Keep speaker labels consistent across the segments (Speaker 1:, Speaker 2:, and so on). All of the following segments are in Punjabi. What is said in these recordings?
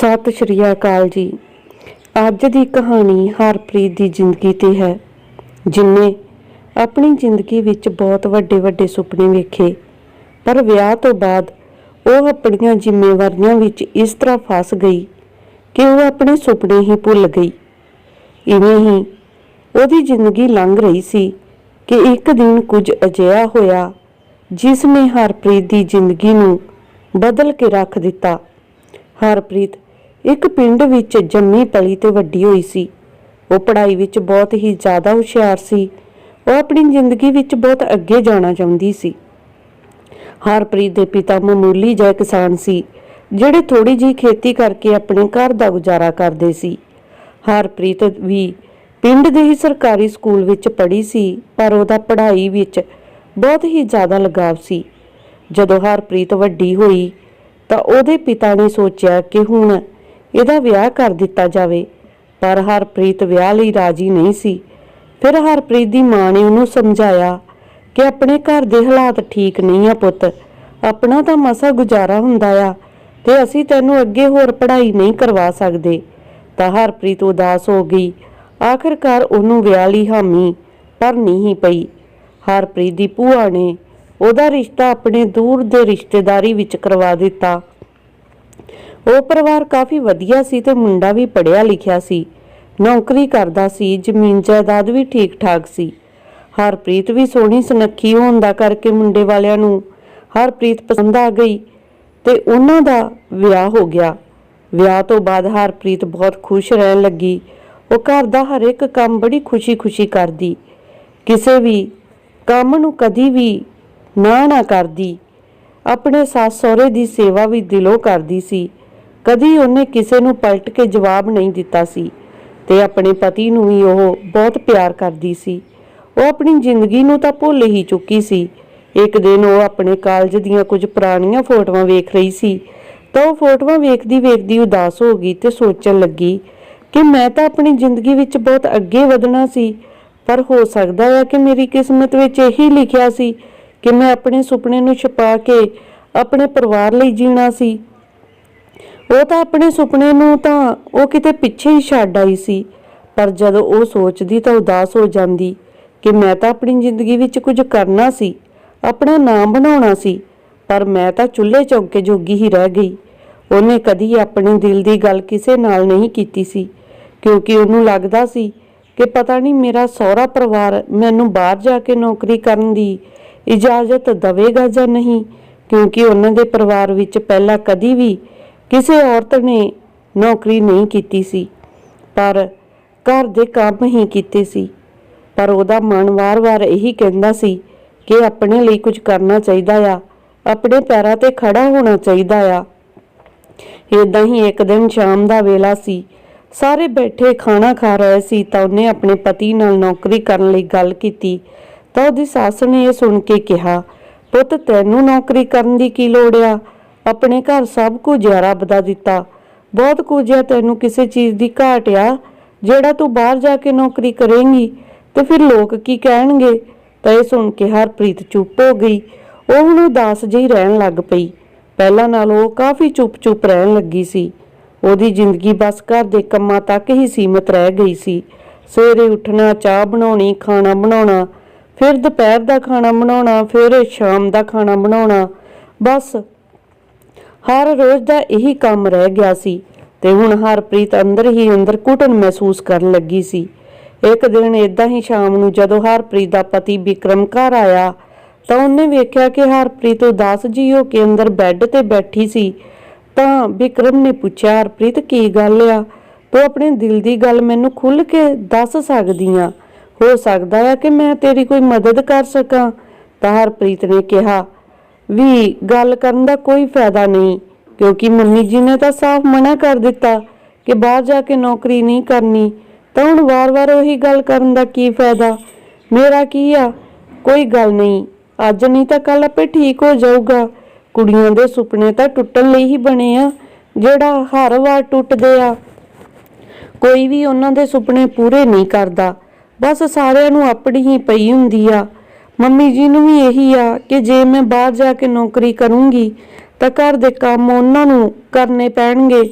Speaker 1: ਸਤਿ ਸ਼੍ਰੀ ਅਕਾਲ ਜੀ। ਅੱਜ ਦੀ ਕਹਾਣੀ ਹਰਪ੍ਰੀਤ ਦੀ ਜ਼ਿੰਦਗੀ ਤੇ ਹੈ, ਜਿਨੇ ਆਪਣੀ ਜ਼ਿੰਦਗੀ ਵਿੱਚ ਬਹੁਤ ਵੱਡੇ ਵੱਡੇ ਸੁਪਨੇ ਵੇਖੇ, ਪਰ ਵਿਆਹ ਤੋਂ ਬਾਅਦ ਉਹ ਆਪਣੀਆਂ ਜ਼ਿੰਮੇਵਾਰੀਆਂ ਵਿੱਚ ਇਸ ਤਰ੍ਹਾਂ ਫਸ ਗਈ ਕਿ ਉਹ ਆਪਣੇ ਸੁਪਨੇ ਹੀ ਭੁੱਲ ਗਈ। ਇਵੇਂ ਹੀ ਉਹਦੀ ਜ਼ਿੰਦਗੀ ਲੰਘ ਰਹੀ ਸੀ ਕਿ ਇੱਕ ਦਿਨ ਕੁਝ ਅਜਿਹਾ ਹੋਇਆ ਜਿਸ ਨੇ ਹਰਪ੍ਰੀਤ ਦੀ ਜ਼ਿੰਦਗੀ ਨੂੰ ਬਦਲ ਕੇ ਰੱਖ ਦਿੱਤਾ। ਹਰਪ੍ਰੀਤ ਇੱਕ ਪਿੰਡ ਵਿੱਚ ਜੰਮੀ ਪਲੀ ਤੇ ਵੱਡੀ ਹੋਈ ਸੀ। ਉਹ ਪੜ੍ਹਾਈ ਵਿੱਚ ਬਹੁਤ ਹੀ ਜ਼ਿਆਦਾ ਹੁਸ਼ਿਆਰ ਸੀ। ਉਹ ਆਪਣੀ ਜ਼ਿੰਦਗੀ ਵਿੱਚ ਬਹੁਤ ਅੱਗੇ ਜਾਣਾ ਚਾਹੁੰਦੀ ਸੀ। ਹਰਪ੍ਰੀਤ ਦੇ ਪਿਤਾ ਮਾਮੂਲੀ ਜਿਹੇ ਕਿਸਾਨ ਸੀ, ਜਿਹੜੇ ਥੋੜੀ ਜਿਹੀ ਖੇਤੀ ਕਰਕੇ ਆਪਣੇ ਘਰ ਦਾ ਗੁਜ਼ਾਰਾ ਕਰਦੇ ਸੀ। ਹਰਪ੍ਰੀਤ ਵੀ ਪਿੰਡ ਦੇ ਹੀ ਸਰਕਾਰੀ ਸਕੂਲ ਵਿੱਚ ਪੜ੍ਹੀ ਸੀ, ਪਰ ਉਹਦਾ ਪੜ੍ਹਾਈ ਵਿੱਚ ਬਹੁਤ ਹੀ ਜ਼ਿਆਦਾ ਲਗਾਵ ਸੀ। ਜਦੋਂ ਹਰਪ੍ਰੀਤ ਵੱਡੀ ਹੋਈ, ਤਾਂ ਉਹਦੇ ਪਿਤਾ ਨੇ ਸੋਚਿਆ ਕਿ ਹੁਣ ਇਹਦਾ ਵਿਆਹ ਕਰ ਦਿੱਤਾ ਜਾਵੇ। ਪਰ ਹਰਪ੍ਰੀਤ ਵਿਆਹ ਲਈ ਰਾਜੀ ਨਹੀਂ ਸੀ। ਫਿਰ ਹਰਪ੍ਰੀਤ ਦੀ ਮਾਂ ਨੇ ਉਹਨੂੰ ਸਮਝਾਇਆ ਕਿ ਆਪਣੇ ਘਰ ਦੇ ਹਾਲਾਤ ਠੀਕ ਨਹੀਂ ਆ ਪੁੱਤ। ਆਪਣਾ ਤਾਂ ਮਸਾ ਗੁਜ਼ਾਰਾ ਹੁੰਦਾ ਆ ਤੇ ਅਸੀਂ ਤੈਨੂੰ ਅੱਗੇ ਹੋਰ ਪੜ੍ਹਾਈ ਨਹੀਂ ਕਰਵਾ ਸਕਦੇ। ਤਾਂ ਹਰਪ੍ਰੀਤ ਉਦਾਸ ਹੋ ਗਈ। ਆਖਰਕਾਰ ਉਹਨੂੰ ਵਿਆਹ ਲਈ ਹਾਮੀ ਪਰ ਨਹੀਂ ਪਈ। ਹਰਪ੍ਰੀਤ ਦੀ ਭੂਆ ਨੇ ਉਹਦਾ ਰਿਸ਼ਤਾ ਆਪਣੇ ਦੂਰ ਦੇ ਰਿਸ਼ਤੇਦਾਰੀ ਵਿੱਚ ਕਰਵਾ ਦਿੱਤਾ। ਉਹ ਪਰਿਵਾਰ ਕਾਫੀ ਵਧੀਆ ਸੀ ਤੇ ਮੁੰਡਾ ਵੀ ਪੜ੍ਹਿਆ ਲਿਖਿਆ ਸੀ। ਨੌਕਰੀ ਕਰਦਾ ਸੀ, ਜ਼ਮੀਨ ਜਾਇਦਾਦ ਵੀ ਠੀਕ ਠਾਕ ਸੀ। ਹਰਪ੍ਰੀਤ ਵੀ ਸੋਹਣੀ ਸੁਨੱਖੀ ਹੋਣ ਦਾ ਕਰਕੇ ਮੁੰਡੇ ਵਾਲਿਆਂ ਨੂੰ ਹਰਪ੍ਰੀਤ ਪਸੰਦ ਆ ਗਈ ਤੇ ਉਹਨਾਂ ਦਾ ਵਿਆਹ ਹੋ ਗਿਆ। ਵਿਆਹ ਤੋਂ ਬਾਅਦ ਹਰਪ੍ਰੀਤ ਬਹੁਤ ਖੁਸ਼ ਰਹਿਣ ਲੱਗੀ। ਉਹ ਘਰ ਦਾ ਹਰ ਇੱਕ ਕੰਮ ਬੜੀ ਖੁਸ਼ੀ-ਖੁਸ਼ੀ ਕਰਦੀ। ਕਿਸੇ ਵੀ ਕੰਮ ਨੂੰ ਕਦੀ ਵੀ ਨਾ ਨਾ ਕਰਦੀ। ਆਪਣੇ ਸੱਸ ਸਹੁਰੇ ਦੀ ਸੇਵਾ ਵੀ ਦਿਲੋਂ ਕਰਦੀ ਸੀ। ਕਦੀ ਉਹਨੇ ਕਿਸੇ ਨੂੰ ਪਲਟ ਕੇ ਜਵਾਬ ਨਹੀਂ ਦਿੱਤਾ ਸੀ ਤੇ ਆਪਣੇ ਪਤੀ ਨੂੰ ਵੀ ਉਹ ਬਹੁਤ ਪਿਆਰ ਕਰਦੀ ਸੀ। ਉਹ ਆਪਣੀ ਜ਼ਿੰਦਗੀ ਨੂੰ ਤਾਂ ਭੁੱਲ ਹੀ ਚੁੱਕੀ ਸੀ। ਇੱਕ ਦਿਨ ਉਹ ਆਪਣੇ ਕਾਲਜ ਦੀਆਂ ਕੁਝ ਪੁਰਾਣੀਆਂ ਫੋਟੋਆਂ ਵੇਖ ਰਹੀ ਸੀ। ਤਾਂ ਉਹ ਫੋਟੋਆਂ ਵੇਖਦੀ ਵੇਖਦੀ ਉਦਾਸ ਹੋ ਗਈ ਤੇ ਸੋਚਣ ਲੱਗੀ ਕਿ ਮੈਂ ਤਾਂ ਆਪਣੀ ਜ਼ਿੰਦਗੀ ਵਿੱਚ ਬਹੁਤ ਅੱਗੇ ਵਧਣਾ ਸੀ, ਪਰ ਹੋ ਸਕਦਾ ਹੈ ਕਿ ਮੇਰੀ ਕਿਸਮਤ ਵਿੱਚ ਇਹੀ ਲਿਖਿਆ ਸੀ ਕਿ ਮੈਂ ਆਪਣੇ ਸੁਪਨੇ ਨੂੰ ਛੁਪਾ ਕੇ ਆਪਣੇ ਪਰਿਵਾਰ ਲਈ ਜੀਣਾ ਸੀ। ਉਹ ਤਾਂ ਆਪਣੇ ਸੁਪਨੇ ਨੂੰ ਤਾਂ ਉਹ ਕਿਤੇ ਪਿੱਛੇ ਹੀ ਛੱਡ ਆਈ ਸੀ। ਪਰ ਜਦੋਂ ਉਹ ਸੋਚਦੀ ਤਾਂ ਉਦਾਸ ਹੋ ਜਾਂਦੀ ਕਿ ਮੈਂ ਤਾਂ ਆਪਣੀ ਜ਼ਿੰਦਗੀ ਵਿੱਚ ਕੁਝ ਕਰਨਾ ਸੀ, ਆਪਣਾ ਨਾਮ ਬਣਾਉਣਾ ਸੀ, ਪਰ ਮੈਂ ਤਾਂ ਚੁੱਲ੍ਹੇ ਚੌਕੇ ਜੋਗੀ ਹੀ ਰਹਿ ਗਈ। ਉਹਨੇ ਕਦੀ ਆਪਣੇ ਦਿਲ ਦੀ ਗੱਲ ਕਿਸੇ ਨਾਲ ਨਹੀਂ ਕੀਤੀ ਸੀ, ਕਿਉਂਕਿ ਉਹਨੂੰ ਲੱਗਦਾ ਸੀ ਕਿ ਪਤਾ ਨਹੀਂ ਮੇਰਾ ਸਹੁਰਾ ਪਰਿਵਾਰ ਮੈਨੂੰ ਬਾਹਰ ਜਾ ਕੇ ਨੌਕਰੀ ਕਰਨ ਦੀ ਇਜਾਜ਼ਤ ਦੇਵੇਗਾ ਜਾਂ ਨਹੀਂ, ਕਿਉਂਕਿ ਉਹਨਾਂ ਦੇ ਪਰਿਵਾਰ ਵਿੱਚ ਪਹਿਲਾਂ ਕਦੀ ਵੀ ਕਿਸੇ ਔਰਤ ਨੇ ਨੌਕਰੀ ਨਹੀਂ ਕੀਤੀ ਸੀ, ਪਰ ਘਰ ਦੇ ਕੰਮ ਹੀ ਕੀਤੇ ਸੀ। ਪਰ ਉਹਦਾ ਮਨ ਵਾਰ-ਵਾਰ ਇਹੀ ਕਹਿੰਦਾ ਸੀ ਕਿ ਆਪਣੇ ਲਈ ਕੁਝ ਕਰਨਾ ਚਾਹੀਦਾ ਆ, ਆਪਣੇ ਪੈਰਾਂ ਤੇ ਖੜਾ ਹੋਣਾ ਚਾਹੀਦਾ ਆ। ਇਦਾਂ ਹੀ ਇੱਕ ਦਿਨ ਸ਼ਾਮ ਦਾ ਵੇਲਾ ਸੀ। ਸਾਰੇ ਬੈਠੇ ਖਾਣਾ ਖਾ ਰਹੇ ਸੀ ਤਾਂ ਉਹਨੇ ਆਪਣੇ ਪਤੀ ਨਾਲ ਨੌਕਰੀ ਕਰਨ ਲਈ ਗੱਲ ਕੀਤੀ। ਤਾਂ ਉਹਦੀ ਸੱਸ ਨੇ ਇਹ ਸੁਣ ਕੇ ਕਿਹਾ, ਪੁੱਤ, ਤੈਨੂੰ ਨੌਕਰੀ ਕਰਨ ਦੀ ਕੀ ਲੋੜ ਆ? ਆਪਣੇ ਘਰ ਸਭ ਕੁਝ ਆ ਰੱਬ ਦਿੱਤਾ। ਬਹੁਤ ਕੁਝ ਹੈ ਤੈਨੂੰ ਕਿਸੇ ਚੀਜ਼ ਦੀ ਘਾਟ ਆ। ਜਿਹੜਾ ਤੂੰ ਬਾਹਰ ਜਾ ਕੇ ਨੌਕਰੀ ਕਰੇਂਗੀ, ਤੇ ਫਿਰ ਲੋਕ ਕੀ ਕਹਿਣਗੇ? ਤਾਂ ਇਹ ਸੁਣ ਕੇ ਹਰਪ੍ਰੀਤ ਚੁੱਪ ਹੋ ਗਈ। ਉਹ ਹੁਣ ਉਦਾਸ ਜਿਹੀ ਰਹਿਣ ਲੱਗ ਪਈ। ਪਹਿਲਾਂ ਨਾਲੋਂ ਉਹ ਕਾਫੀ ਚੁੱਪ-ਚੁੱਪ ਰਹਿਣ ਲੱਗੀ ਸੀ। ਉਹਦੀ ਜ਼ਿੰਦਗੀ ਬਸ ਘਰ ਦੇ ਕੰਮਾਂ ਤੱਕ ਹੀ ਸੀਮਤ ਰਹਿ ਗਈ ਸੀ। ਸਵੇਰੇ ਉੱਠਣਾ, ਚਾਹ ਬਣਾਉਣੀ, ਖਾਣਾ ਬਣਾਉਣਾ, ਫਿਰ ਦੁਪਹਿਰ ਦਾ ਖਾਣਾ ਬਣਾਉਣਾ, ਫਿਰ ਸ਼ਾਮ ਦਾ ਖਾਣਾ ਬਣਾਉਣਾ, ਬਸ ਹਰ ਰੋਜ਼ ਦਾ ਇਹੀ ਕੰਮ ਰਹਿ ਗਿਆ ਸੀ ਤੇ ਹੁਣ ਹਰਪ੍ਰੀਤ ਅੰਦਰ ਹੀ ਅੰਦਰ ਘੁਟਨ ਮਹਿਸੂਸ ਕਰਨ ਲੱਗੀ ਸੀ। ਇੱਕ ਦਿਨ ਇਦਾਂ ਹੀ ਸ਼ਾਮ ਨੂੰ ਜਦੋਂ ਹਰਪ੍ਰੀਤ ਦਾ ਪਤੀ ਵਿਕਰਮ ਘਰ ਆਇਆ ਤਾਂ ਉਹਨੇ ਵੇਖਿਆ ਕਿ ਹਰਪ੍ਰੀਤ ਉਦਾਸ ਜੀ ਹੋ ਕੇ ਅੰਦਰ ਬੈੱਡ ਤੇ ਬੈਠੀ ਸੀ। ਤਾਂ ਵਿਕਰਮ ਨੇ ਪੁੱਛਿਆ, ਹਰਪ੍ਰੀਤ, ਕੀ ਗੱਲ ਆ? ਤੂੰ ਆਪਣੇ ਦਿਲ ਦੀ ਗੱਲ ਮੈਨੂੰ ਖੁੱਲ ਕੇ ਦੱਸ ਸਕਦੀ ਆ? ਹੋ ਸਕਦਾ ਹੈ ਕਿ ਮੈਂ ਤੇਰੀ ਕੋਈ ਮਦਦ ਕਰ ਸਕਾਂ? ਤਾਂ ਹਰਪ੍ਰੀਤ ਨੇ ਕਿਹਾ ਵੀ ਗੱਲ ਕਰਨ ਦਾ ਕੋਈ ਫਾਇਦਾ ਨਹੀਂ, ਕਿਉਂਕਿ ਮੰਮੀ ਜੀ ਨੇ ਤਾਂ ਸਾਫ਼ ਮਨਾ ਕਰ ਦਿੱਤਾ ਕਿ ਬਾਹਰ ਜਾ ਕੇ ਨੌਕਰੀ ਨਹੀਂ ਕਰਨੀ, ਤਾਂ ਹੁਣ ਵਾਰ-ਵਾਰ ਉਹੀ ਗੱਲ ਕਰਨ ਦਾ ਕੀ ਫਾਇਦਾ? ਮੇਰਾ ਕੀ ਆ? ਕੋਈ ਗੱਲ ਨਹੀਂ, ਅੱਜ ਨਹੀਂ ਤਾਂ ਕੱਲ ਆਪੇ ਠੀਕ ਹੋ ਜਾਊਗਾ। ਕੁੜੀਆਂ ਦੇ ਸੁਪਨੇ ਤਾਂ ਟੁੱਟਣ ਲਈ ਹੀ ਬਣੇ ਆ, ਜਿਹੜਾ ਹਰ ਵਾਰ ਟੁੱਟਦੇ ਆ। ਕੋਈ ਵੀ ਉਹਨਾਂ ਦੇ ਸੁਪਨੇ ਪੂਰੇ ਨਹੀਂ ਕਰਦਾ, ਬਸ ਸਾਰਿਆਂ ਨੂੰ ਆਪਣੀ ਹੀ ਪਈ ਹੁੰਦੀ ਆ। ਮੰਮੀ ਜੀ ਨੂੰ ਵੀ ਇਹੀ ਆ ਕਿ ਜੇ ਮੈਂ ਬਾਹਰ ਜਾ ਕੇ ਨੌਕਰੀ ਕਰੂੰਗੀ ਤਾਂ ਘਰ ਦੇ ਕੰਮ ਉਹਨਾਂ ਨੂੰ ਕਰਨੇ ਪੈਣਗੇ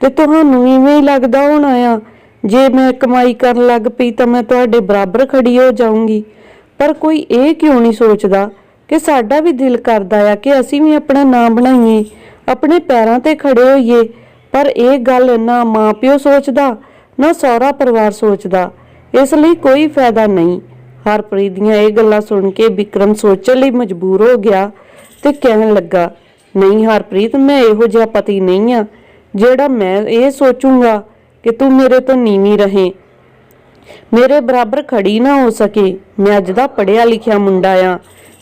Speaker 1: ਤੇ ਤੁਹਾਨੂੰ ਇਵੇਂ ਹੀ ਲੱਗਦਾ ਹੋਣਾ ਆ। ਜੇ ਮੈਂ ਕਮਾਈ ਕਰਨ ਲੱਗ ਪਈ ਤਾਂ ਮੈਂ ਤੁਹਾਡੇ ਬਰਾਬਰ ਖੜੀ ਹੋ ਜਾਊਂਗੀ। ਪਰ ਕੋਈ ਇਹ ਕਿਉਂ ਨਹੀਂ ਸੋਚਦਾ ਕਿ ਸਾਡਾ ਵੀ ਦਿਲ ਕਰਦਾ ਆ ਕਿ ਅਸੀਂ ਵੀ ਆਪਣਾ ਨਾਮ ਬਣਾਈਏ, ਆਪਣੇ ਪੈਰਾਂ ਤੇ ਖੜੇ ਹੋਈਏ। ਪਰ ਇਹ ਗੱਲ ਨਾ ਮਾਪਿਓ ਸੋਚਦਾ, ਨਾ ਸਹੁਰਾ ਪਰਿਵਾਰ ਸੋਚਦਾ। ਇਸ ਲਈ ਕੋਈ ਫਾਇਦਾ ਨਹੀਂ। ਹਰਪ੍ਰੀਤ ਦੀਆਂ ਇਹ ਗੱਲਾਂ ਸੁਣ ਕੇ ਵਿਕਰਮ ਸੋਚਣ ਲਈ ਮਜਬੂਰ ਹੋ ਗਿਆ ਤੇ ਕਹਿਣ ਲੱਗਾ, ਨਹੀਂ ਹਰਪ੍ਰੀਤ, ਮੈਂ ਇਹੋ ਜਿਹਾ ਪਤੀ ਨਹੀਂ ਆ, ਜਿਹੜਾ ਮੈਂ ਇਹ ਸੋਚੂੰਗਾ ਕਿ ਤੂੰ ਮੇਰੇ ਤੋਂ ਨੀਵੀਂ ਰਹੇ। ਮੇਰੇ ਬਰਾਬਰ ਖੜੀ ਨਾ ਹੋ ਸਕੇ। ਮੈਂ ਅੱਜ ਦਾ ਪੜਿਆ ਲਿਖਿਆ ਮੁੰਡਾ ਆ।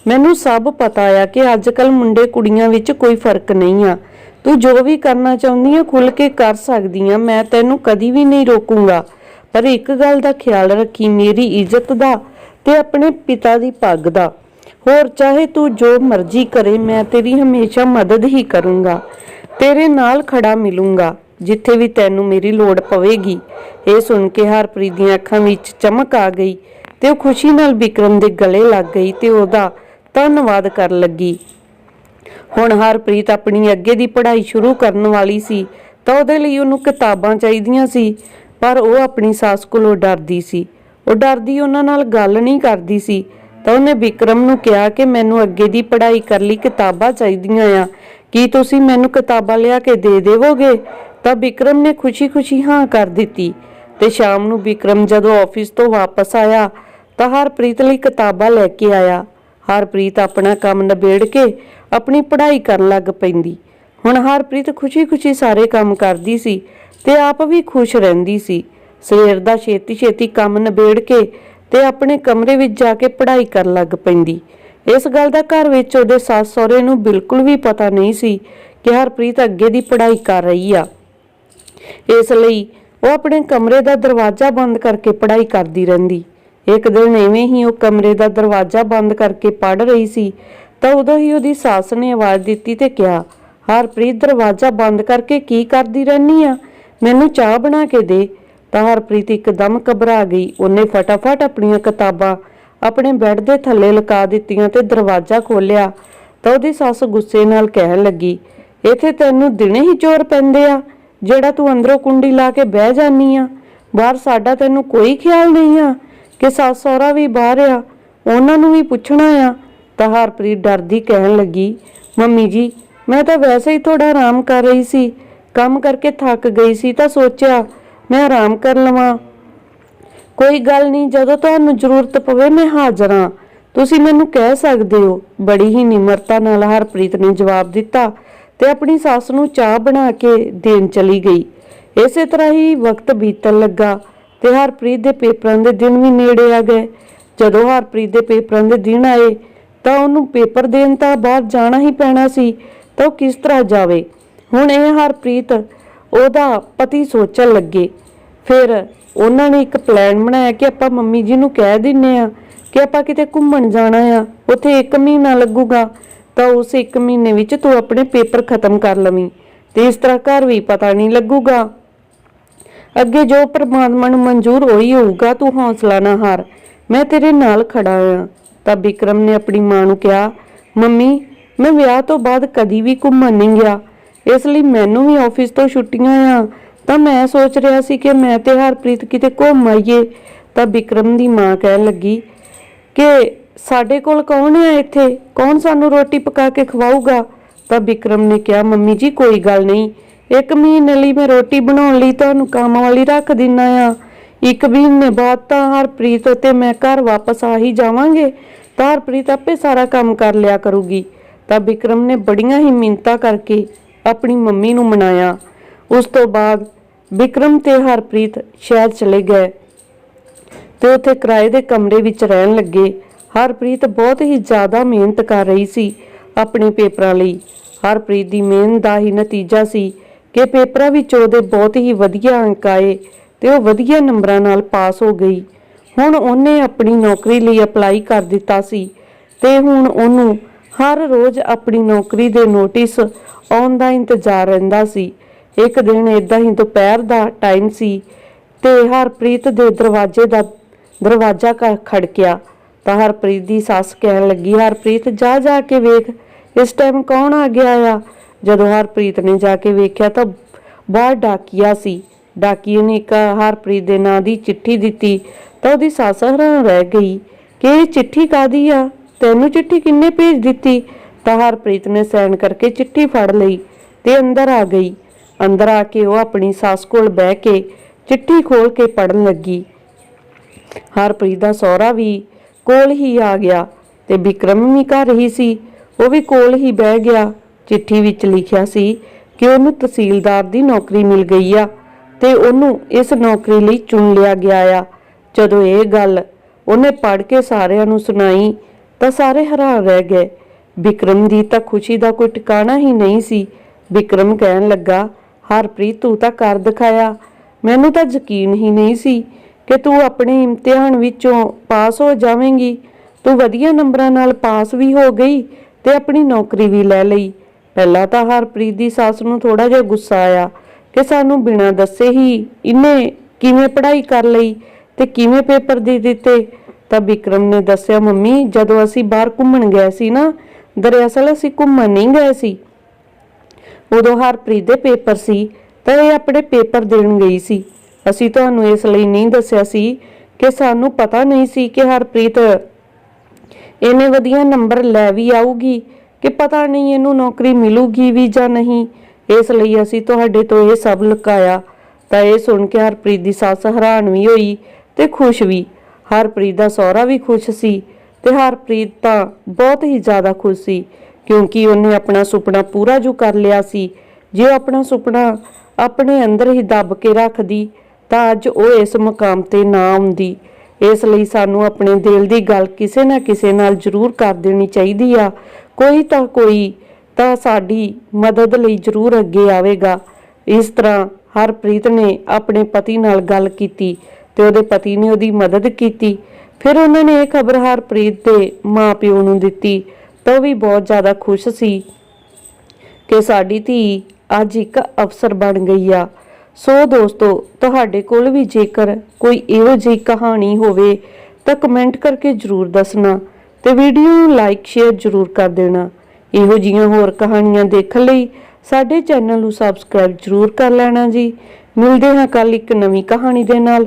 Speaker 1: ਮੈਨੂੰ ਸਭ ਪਤਾ ਆ ਕਿ ਅੱਜ ਕੱਲ ਮੁੰਡੇ ਕੁੜੀਆਂ ਵਿੱਚ ਕੋਈ ਫ਼ਰਕ ਨਹੀਂ ਆ। ਤੂੰ ਜੋ ਵੀ ਕਰਨਾ ਚਾਹੁੰਦੀ ਆ ਖੁੱਲ ਕੇ ਕਰ ਸਕਦੀ ਆ। ਮੈਂ ਤੈਨੂੰ ਕਦੀ ਵੀ ਨਹੀਂ ਰੋਕੂੰਗਾ। ਪਰ ਇੱਕ ਗੱਲ ਦਾ ਖਿਆਲ ਰੱਖੀ, ਮੇਰੀ ਇੱਜ਼ਤ ਦਾ ਤੇ ਆਪਣੇ ਪਿਤਾ ਦੀ ਪੱਗ ਦਾ। ਹੋਰ ਚਾਹੇ ਤੂੰ ਜੋ ਮਰਜ਼ੀ ਕਰੇ, ਮੈਂ ਤੇਰੀ ਹਮੇਸ਼ਾ ਮਦਦ ਹੀ ਕਰੂੰਗਾ। ਤੇਰੇ ਨਾਲ ਖੜਾ ਮਿਲੂੰਗਾ, ਜਿੱਥੇ ਵੀ ਤੈਨੂੰ ਮੇਰੀ ਲੋੜ ਪਵੇਗੀ। ਇਹ ਸੁਣ ਕੇ ਹਰਪ੍ਰੀਤ ਦੀਆਂ ਅੱਖਾਂ ਵਿੱਚ ਚਮਕ ਆ ਗਈ ਤੇ ਉਹ ਖੁਸ਼ੀ ਨਾਲ ਵਿਕਰਮ ਦੇ ਗਲੇ ਲੱਗ ਗਈ ਤੇ ਉਹਦਾ ਧੰਨਵਾਦ ਕਰਨ ਲੱਗੀ। ਹੁਣ ਹਰਪ੍ਰੀਤ ਆਪਣੀ ਅੱਗੇ ਦੀ ਪੜ੍ਹਾਈ ਸ਼ੁਰੂ ਕਰਨ ਵਾਲੀ ਸੀ, ਤਾਂ ਉਹਦੇ ਲਈ ਉਹਨੂੰ ਕਿਤਾਬਾਂ ਚਾਹੀਦੀਆਂ ਸੀ, ਪਰ ਉਹ ਆਪਣੀ ਸੱਸ ਕੋਲੋਂ ਡਰਦੀ ਸੀ। ਉਹ ਡਰਦੀ ਉਹਨਾਂ ਨਾਲ ਗੱਲ ਨਹੀਂ ਕਰਦੀ ਸੀ। ਤਾਂ ਉਹਨੇ ਵਿਕਰਮ ਨੂੰ ਕਿਹਾ ਕਿ ਮੈਨੂੰ ਅੱਗੇ ਦੀ ਪੜ੍ਹਾਈ ਕਰ ਲਈ ਕਿਤਾਬਾਂ ਚਾਹੀਦੀਆਂ ਆ। ਕੀ ਤੁਸੀਂ ਮੈਨੂੰ ਕਿਤਾਬਾਂ ਲਿਆ ਕੇ ਦੇ ਦੇਵੋਗੇ? ਤਾਂ ਵਿਕਰਮ ਨੇ ਖੁਸ਼ੀ-ਖੁਸ਼ੀ ਹਾਂ ਕਰ ਦਿੱਤੀ। ਤੇ ਸ਼ਾਮ ਨੂੰ ਵਿਕਰਮ ਜਦੋਂ ਆਫਿਸ ਤੋਂ ਵਾਪਸ ਆਇਆ, ਤਾਂ ਹਰਪ੍ਰੀਤ ਲਈ ਕਿਤਾਬਾਂ ਲੈ ਕੇ ਆਇਆ। ਹਰਪ੍ਰੀਤ ਆਪਣਾ ਕੰਮ ਨਿਬੇੜ ਕੇ ਆਪਣੀ ਪੜ੍ਹਾਈ ਕਰਨ ਲੱਗ ਪੈਂਦੀ। ਹੁਣ ਹਰਪ੍ਰੀਤ ਖੁਸ਼ੀ-ਖੁਸ਼ੀ ਸਾਰੇ ਕੰਮ ਕਰਦੀ ਸੀ ਤੇ ਆਪ ਵੀ ਖੁਸ਼ ਰਹਿੰਦੀ ਸੀ। ਸਵੇਰ ਦਾ ਛੇਤੀ-ਛੇਤੀ ਕੰਮ ਨਿਬੇੜ ਕੇ ਤੇ ਆਪਣੇ ਕਮਰੇ ਵਿੱਚ ਜਾ ਕੇ ਪੜ੍ਹਾਈ ਕਰਨ ਲੱਗ ਪੈਂਦੀ। ਇਸ ਗੱਲ ਦਾ ਘਰ ਵਿੱਚ ਉਹਦੇ ਸੱਸ ਸਹੁਰੇ ਨੂੰ ਬਿਲਕੁਲ ਵੀ ਪਤਾ ਨਹੀਂ ਸੀ ਕਿ ਹਰਪ੍ਰੀਤ ਅੱਗੇ ਦੀ ਪੜ੍ਹਾਈ ਕਰ ਰਹੀ ਆ। ਇਸ ਲਈ ਉਹ ਆਪਣੇ ਕਮਰੇ ਦਾ ਦਰਵਾਜ਼ਾ ਬੰਦ ਕਰਕੇ ਪੜ੍ਹਾਈ ਕਰਦੀ ਰਹਿੰਦੀ। ਇੱਕ ਦਿਨ ਐਵੇਂ ਹੀ ਉਹ ਕਮਰੇ ਦਾ ਦਰਵਾਜ਼ਾ ਬੰਦ ਕਰਕੇ ਪੜ੍ਹ ਰਹੀ ਸੀ, ਤਾਂ ਉਦੋਂ ਹੀ ਉਹਦੀ ਸੱਸ ਨੇ ਆਵਾਜ਼ ਦਿੱਤੀ ਤੇ ਕਿਹਾ, ਹਰਪ੍ਰੀਤ, ਦਰਵਾਜ਼ਾ ਬੰਦ ਕਰਕੇ ਕੀ ਕਰਦੀ ਰਹਿਨੀ ਆ? ਮੈਨੂੰ ਚਾਹ ਬਣਾ ਕੇ ਦੇ। ਤਾਂ ਹਰਪ੍ਰੀਤ ਇੱਕਦਮ ਘਬਰਾ ਗਈ। ਉਹਨੇ ਫਟਾਫਟ ਆਪਣੀਆਂ ਕਿਤਾਬਾਂ ਆਪਣੇ ਬੈੱਡ ਦੇ ਥੱਲੇ ਲਗਾ ਦਿੱਤੀਆਂ ਤੇ ਦਰਵਾਜ਼ਾ ਖੋਲ੍ਹਿਆ ਤਾਂ ਉਹਦੀ ਸੱਸ ਗੁੱਸੇ ਨਾਲ ਕਹਿਣ ਲੱਗੀ, ਇੱਥੇ ਤੈਨੂੰ ਦਿਨੇ ਹੀ ਚੋਰ ਪੈਂਦੇ ਆ, ਜਿਹੜਾ ਤੂੰ ਅੰਦਰੋਂ ਕੁੰਡੀ ਲਾ ਕੇ ਬਹਿ ਜਾਨੀ ਆ। ਬਾਹਰ ਸਾਡਾ ਤੈਨੂੰ ਕੋਈ ਖਿਆਲ ਨਹੀਂ ਆ ਕਿ ਸੱਸ ਸਹੁਰਾ ਵੀ ਬਾਹਰ ਆ, ਉਹਨਾਂ ਨੂੰ ਵੀ ਪੁੱਛਣਾ ਆ। ਤਾਂ ਹਰਪ੍ਰੀਤ ਡਰਦੀ ਕਹਿਣ ਲੱਗੀ, ਮੰਮੀ ਜੀ, ਮੈਂ ਤਾਂ ਵੈਸੇ ਹੀ ਥੋੜਾ ਆਰਾਮ ਕਰ ਰਹੀ ਸੀ, ਕੰਮ ਕਰਕੇ ਥੱਕ ਗਈ ਸੀ ਤਾਂ ਸੋਚਿਆ ਮੈਂ ਆਰਾਮ ਕਰ ਲਵਾਂ। ਕੋਈ ਗੱਲ ਨਹੀਂ, ਜਦੋਂ ਤੁਹਾਨੂੰ ਜ਼ਰੂਰਤ ਪਵੇ ਮੈਂ ਹਾਜ਼ਰ ਹਾਂ। ਤੁਸੀਂ ਮੈਨੂੰ ਕਹਿ ਸਕਦੇ ਹੋ, ਬੜੀ ਹੀ ਨਿਮਰਤਾ ਨਾਲ ਹਰਪ੍ਰੀਤ ਨੇ ਜਵਾਬ ਦਿੱਤਾ ਤੇ ਆਪਣੀ ਸੱਸ ਨੂੰ ਚਾਹ ਬਣਾ ਕੇ ਦੇਣ ਚਲੀ ਗਈ। ਇਸੇ ਤਰ੍ਹਾਂ ਹੀ ਵਕਤ ਬੀਤਣ ਲੱਗਾ ਤੇ ਹਰਪ੍ਰੀਤ ਦੇ ਪੇਪਰਾਂ ਦੇ ਦਿਨ ਵੀ ਨੇੜੇ ਆ ਗਏ। ਜਦੋਂ ਹਰਪ੍ਰੀਤ ਦੇ ਪੇਪਰਾਂ ਦੇ ਦਿਨ ਆਏ, ਤਾਂ ਉਹਨੂੰ ਪੇਪਰ ਦੇਣ ਤਾਂ ਬਾਹਰ ਜਾਣਾ ਹੀ ਪੈਣਾ ਸੀ, ਤਾਂ ਉਹ ਕਿਸ ਤਰ੍ਹਾਂ ਜਾਵੇ? ਹੁਣ ਇਹ ਹਰਪ੍ਰੀਤ ਉਹਦਾ ਪਤੀ ਸੋਚਣ ਲੱਗੇ। ਫਿਰ ਉਹਨਾਂ ਨੇ ਇੱਕ ਪਲਾਨ ਬਣਾਇਆ ਕਿ ਆਪਾਂ ਮੰਮੀ ਜੀ ਨੂੰ ਕਹਿ ਦਿੰਨੇ ਆ ਕਿ ਆਪਾਂ ਕਿਤੇ ਘੁੰਮਣ ਜਾਣਾ ਆ, ਉੱਥੇ 1 ਮਹੀਨਾ ਲੱਗੂਗਾ, ਤਾਂ ਉਸ 1 ਮਹੀਨੇ ਵਿੱਚ ਤੂੰ ਆਪਣੇ ਪੇਪਰ ਖਤਮ ਕਰ ਲਵੀਂ ਤੇ ਇਸ ਤਰ੍ਹਾਂ ਘਰ ਵੀ ਪਤਾ ਨਹੀਂ ਲੱਗੂਗਾ। ਅੱਗੇ ਜੋ ਪ੍ਰਮਾਤਮਾ ਨੂੰ ਮਨਜ਼ੂਰ ਹੋਈ ਹੋਊਗਾ, ਤੂੰ ਹੌਸਲਾ ਨਾ ਹਾਰ, ਮੈਂ ਤੇਰੇ ਨਾਲ ਖੜਾ ਹਾਂ ਤਾਂ ਵਿਕਰਮ ਨੇ ਆਪਣੀ ਮਾਂ ਨੂੰ ਕਿਹਾ, ਮੰਮੀ, ਮੈਂ ਵਿਆਹ ਤੋਂ ਬਾਅਦ ਕਦੀ ਵੀ ਘੁੰਮਣ ਨਹੀਂ ਗਿਆ। ਇਸ ਲਈ ਮੈਨੂੰ ਵੀ ਆਫਿਸ ਤੋਂ ਛੁੱਟੀਆਂ ਆ। ਤਾਂ ਮੈਂ ਸੋਚ ਰਿਹਾ ਸੀ ਕਿ ਮੈਂ ਤੇ ਹਰਪ੍ਰੀਤ ਕਿਤੇ ਘੁੰਮ ਆਈਏ। ਤਾਂ ਵਿਕਰਮ ਦੀ ਮਾਂ ਕਹਿਣ ਲੱਗੀ ਕਿ ਸਾਡੇ ਕੋਲ ਕੌਣ ਹੈ ਇੱਥੇ? ਕੌਣ ਸਾਨੂੰ ਰੋਟੀ ਪਕਾ ਕੇ ਖਵਾਊਗਾ? ਤਾਂ ਵਿਕਰਮ ਨੇ ਕਿਹਾ, ਮੰਮੀ ਜੀ, ਕੋਈ ਗੱਲ ਨਹੀਂ। ਇੱਕ ਮਹੀਨੇ ਲਈ ਮੈਂ ਰੋਟੀ ਬਣਾਉਣ ਲਈ ਤੁਹਾਨੂੰ ਕੰਮ ਵਾਲੀ ਰੱਖ ਦਿੰਨਾ ਆ। ਇੱਕ ਮਹੀਨੇ ਬਾਅਦ ਤਾਂ ਹਰਪ੍ਰੀਤ ਤੇ ਮੈਂ ਘਰ ਵਾਪਸ ਆ ਹੀ ਜਾਵਾਂਗੇ। ਤਾਂ ਹਰਪ੍ਰੀਤ ਆਪੇ ਸਾਰਾ ਕੰਮ ਕਰ ਲਿਆ ਕਰੂਗੀ। ਤਾਂ ਵਿਕਰਮ ਨੇ ਬੜੀਆਂ ਹੀ ਮਿੰਨਤਾਂ ਕਰਕੇ ਆਪਣੀ ਮੰਮੀ ਨੂੰ ਮਨਾਇਆ। ਉਸ ਤੋਂ ਬਾਅਦ ਵਿਕਰਮ ਤੇ ਹਰਪ੍ਰੀਤ ਸ਼ਹਿਰ ਚਲੇ ਗਏ ਤੇ ਉੱਥੇ ਕਿਰਾਏ ਦੇ ਕਮਰੇ ਵਿੱਚ ਰਹਿਣ ਲੱਗੇ। ਹਰਪ੍ਰੀਤ ਬਹੁਤ ਹੀ ਜ਼ਿਆਦਾ ਮਿਹਨਤ ਕਰ ਰਹੀ ਸੀ ਆਪਣੇ ਪੇਪਰਾਂ ਲਈ। ਹਰਪ੍ਰੀਤ ਦੀ ਮਿਹਨਤ ਦਾ ਹੀ ਨਤੀਜਾ ਸੀ ਕਿ ਪੇਪਰਾਂ ਵਿੱਚ ਉਹਦੇ ਬਹੁਤ ਹੀ ਵਧੀਆ ਅੰਕ ਆਏ ਤੇ ਉਹ ਵਧੀਆ ਨੰਬਰਾਂ ਨਾਲ ਪਾਸ ਹੋ ਗਈ। ਹੁਣ ਉਹਨੇ ਆਪਣੀ ਨੌਕਰੀ ਲਈ ਅਪਲਾਈ ਕਰ ਦਿੱਤਾ ਸੀ ਤੇ ਹੁਣ ਉਹਨੂੰ ਹਰ ਰੋਜ਼ ਆਪਣੀ ਨੌਕਰੀ ਦੇ ਨੋਟਿਸ ਆਉਣ ਦਾ ਇੰਤਜ਼ਾਰ ਰਹਿੰਦਾ ਸੀ। ਇੱਕ ਦਿਨ ਇਦਾਂ ਹੀ ਦੁਪਹਿਰ ਦਾ ਟਾਈਮ ਸੀ ਤੇ ਹਰਪ੍ਰੀਤ ਦੇ ਦਰਵਾਜ਼ੇ ਦਾ ਦਰਵਾਜ਼ਾ ਖੜਕਿਆ। ਤਾਂ ਹਰਪ੍ਰੀਤ ਦੀ ਸੱਸ ਕਹਿਣ ਲੱਗੀ, ਹਰਪ੍ਰੀਤ, ਜਾ ਜਾ ਕੇ ਵੇਖ, ਇਸ ਟਾਈਮ ਕੌਣ ਆ ਗਿਆ ਆ? ਜਦੋਂ ਹਰਪ੍ਰੀਤ ਨੇ ਜਾ ਕੇ ਵੇਖਿਆ ਤਾਂ ਬਾਹਰ ਡਾਕੀਆ ਸੀ। ਡਾਕੀਏ ਨੇ ਇੱਕ ਹਰਪ੍ਰੀਤ ਦੇ ਨਾਂ ਦੀ ਚਿੱਠੀ ਦਿੱਤੀ ਤਾਂ ਉਹਦੀ ਸੱਸ ਹੈਰਾਨ ਰਹਿ ਗਈ, ਕਿ ਇਹ ਚਿੱਠੀ ਕਾਦੀ ਆ? ਤੈਨੂੰ ਚਿੱਠੀ ਕਿੰਨੇ ਭੇਜ ਦਿੱਤੀ? ਤਾਂ ਹਰਪ੍ਰੀਤ ਨੇ ਸਾਈਨ ਕਰਕੇ ਚਿੱਠੀ ਫੜ ਲਈ ਤੇ ਅੰਦਰ ਆ ਗਈ। ਅੰਦਰ ਆ ਕੇ ਉਹ ਆਪਣੀ ਸੱਸ ਕੋਲ ਬਹਿ ਕੇ ਚਿੱਠੀ ਖੋਲ ਕੇ ਪੜਨ ਲੱਗੀ। ਹਰਪ੍ਰੀਤ ਦਾ ਸਹੁਰਾ ਵੀ ਕੋਲ ਹੀ ਆ ਗਿਆ ਤੇ ਵਿਕਰਮ ਵੀ ਘਰ ਹੀ ਸੀ। ਉਹ ਵੀ ਕੋਲ ਹੀ ਬਹਿ ਗਿਆ। ਚਿੱਠੀ ਵਿੱਚ ਲਿਖਿਆ ਸੀ ਕਿ ਉਹਨੂੰ ਤਹਿਸੀਲਦਾਰ ਦੀ ਨੌਕਰੀ ਮਿਲ ਗਈ ਆ ਤੇ ਉਹਨੂੰ ਇਸ ਨੌਕਰੀ ਲਈ ਚੁਣ ਲਿਆ ਗਿਆ ਆ। ਜਦੋਂ ਇਹ ਗੱਲ ਉਹਨੇ ਪੜ੍ਹ ਕੇ ਸਾਰਿਆਂ ਨੂੰ ਸੁਣਾਈ ਤਾਂ ਸਾਰੇ ਹੈਰਾਨ ਰਹਿ ਗਏ। ਵਿਕਰਮ ਦੀ ਤਾਂ ਖੁਸ਼ੀ ਦਾ ਕੋਈ ਟਿਕਾਣਾ ਹੀ ਨਹੀਂ ਸੀ। ਵਿਕਰਮ ਕਹਿਣ ਲੱਗਾ, ਹਰਪ੍ਰੀਤ, ਤੂੰ ਤਾਂ ਕਰ ਦਿਖਾਇਆ। ਮੈਨੂੰ ਤਾਂ ਯਕੀਨ ਹੀ ਨਹੀਂ ਸੀ ਕਿ ਤੂੰ ਆਪਣੇ ਇਮਤਿਹਾਨ ਵਿੱਚੋਂ ਪਾਸ ਹੋ ਜਾਵੇਂਗੀ। ਤੂੰ ਵਧੀਆ ਨੰਬਰਾਂ ਨਾਲ ਪਾਸ ਵੀ ਹੋ ਗਈ ਤੇ ਆਪਣੀ ਨੌਕਰੀ ਵੀ ਲੈ ਲਈ। ਪਹਿਲਾਂ ਤਾਂ ਹਰਪ੍ਰੀਤ ਦੀ ਸੱਸ ਨੂੰ ਥੋੜਾ ਜਿਹਾ ਗੁੱਸਾ ਆਇਆ ਕਿ ਸਾਨੂੰ ਬਿਨਾਂ ਦੱਸੇ ਹੀ ਇਹਨੇ ਕਿਵੇਂ ਪੜ੍ਹਾਈ ਕਰ ਲਈ ਤੇ ਕਿਵੇਂ ਪੇਪਰ ਦੇ ਦਿੱਤੇ। ਤਾਂ ਵਿਕਰਮ ਨੇ ਦੱਸਿਆ, ਮੰਮੀ, ਜਦੋਂ ਅਸੀਂ ਬਾਹਰ ਘੁੰਮਣ ਗਏ ਸੀ ਨਾ, ਦਰਅਸਲ ਅਸੀਂ ਘੁੰਮਣ ਨਹੀਂ ਗਏ ਸੀ। ਉਦੋਂ ਹਰਪ੍ਰੀਤ ਦੇ ਪੇਪਰ ਸੀ, ਤਾਂ ਇਹ ਆਪਣੇ ਪੇਪਰ ਦੇਣ ਗਈ ਸੀ। ਅਸੀਂ ਤੁਹਾਨੂੰ ਇਸ ਲਈ ਨਹੀਂ ਦੱਸਿਆ ਸੀ ਕਿ ਸਾਨੂੰ ਪਤਾ ਨਹੀਂ ਸੀ ਕਿ ਹਰਪ੍ਰੀਤ ਇਹਨੇ ਵਧੀਆ ਨੰਬਰ ਲੈ ਵੀ ਆਊਗੀ ਕਿ ਪਤਾ ਨਹੀਂ ਇਹਨੂੰ ਨੌਕਰੀ ਮਿਲੂਗੀ ਵੀ ਜਾਂ ਨਹੀਂ। ਇਸ ਲਈ ਅਸੀਂ ਤੁਹਾਡੇ ਤੋਂ ਇਹ ਸਭ ਲੁਕਾਇਆ। ਤਾਂ ਇਹ ਸੁਣ ਕੇ ਹਰਪ੍ਰੀਤ ਦੀ ਸੱਸ ਹੈਰਾਨ ਵੀ ਹੋਈ ਤੇ ਖੁਸ਼ ਵੀ। ਹਰਪ੍ਰੀਤ ਦਾ ਸਹੁਰਾ ਵੀ ਖੁਸ਼ ਸੀ ਤੇ ਹਰਪ੍ਰੀਤ ਤਾਂ ਬਹੁਤ ਹੀ ਜ਼ਿਆਦਾ ਖੁਸ਼ ਸੀ, ਕਿਉਂਕਿ ਉਹਨੇ ਆਪਣਾ ਸੁਪਨਾ ਪੂਰਾ ਜੋ ਕਰ ਲਿਆ ਸੀ। ਜੇ ਉਹ ਆਪਣਾ ਸੁਪਨਾ ਆਪਣੇ ਅੰਦਰ ਹੀ ਦੱਬ ਕੇ ਰੱਖਦੀ, ਤਾਂ ਅੱਜ ਉਹ ਇਸ ਮੁਕਾਮ ਤੇ ਨਾ ਆਉਂਦੀ। ਇਸ ਲਈ ਸਾਨੂੰ ਆਪਣੇ ਦਿਲ ਦੀ ਗੱਲ ਕਿਸੇ ਨਾ ਕਿਸੇ ਨਾਲ ਜ਼ਰੂਰ ਕਰ ਦੇਣੀ ਚਾਹੀਦੀ ਆ। ਕੋਈ ਤਾਂ ਕੋਈ ਤਾਂ ਸਾਡੀ ਮਦਦ ਲਈ ਜ਼ਰੂਰ ਅੱਗੇ ਆਵੇਗਾ। ਇਸ ਤਰ੍ਹਾਂ ਹਰਪ੍ਰੀਤ ਨੇ ਆਪਣੇ ਪਤੀ ਨਾਲ ਗੱਲ ਕੀਤੀ ਤੇ ਉਹਦੇ ਪਤੀ ਨੇ ਉਹਦੀ ਮਦਦ ਕੀਤੀ। ਫਿਰ ਉਹਨਾਂ ਨੇ ਇਹ ਖਬਰ ਹਰਪ੍ਰੀਤ ਦੇ ਮਾਪਿਓ ਨੂੰ ਦਿੱਤੀ। ਤਾਂ ਉਹ ਵੀ ਬਹੁਤ ਜ਼ਿਆਦਾ ਖੁਸ਼ ਸੀ ਕਿ ਸਾਡੀ ਧੀ ਅੱਜ ਇੱਕ ਅਫਸਰ ਬਣ ਗਈ ਆ। ਸੋ ਦੋਸਤੋ, ਤੁਹਾਡੇ ਕੋਲ ਵੀ ਜੇਕਰ ਕੋਈ ਇਹੋ ਜਿਹੀ ਕਹਾਣੀ ਹੋਵੇ, ਤਾਂ ਕਮੈਂਟ ਕਰਕੇ ਜਰੂਰ ਦੱਸਣਾ ਤੇ ਵੀਡੀਓ ਨੂੰ ਲਾਈਕ, ਸ਼ੇਅਰ ਜਰੂਰ ਕਰ ਦੇਣਾ। ਇਹੋ ਜਿਹੀਆਂ ਹੋਰ ਕਹਾਣੀਆਂ ਦੇਖਣ ਲਈ ਸਾਡੇ ਚੈਨਲ ਨੂੰ ਸਬਸਕ੍ਰਾਈਬ ਜਰੂਰ ਕਰ ਲੈਣਾ ਜੀ। ਮਿਲਦੇ ਹਾਂ ਕੱਲ ਇੱਕ ਨਵੀਂ ਕਹਾਣੀ ਦੇ ਨਾਲ।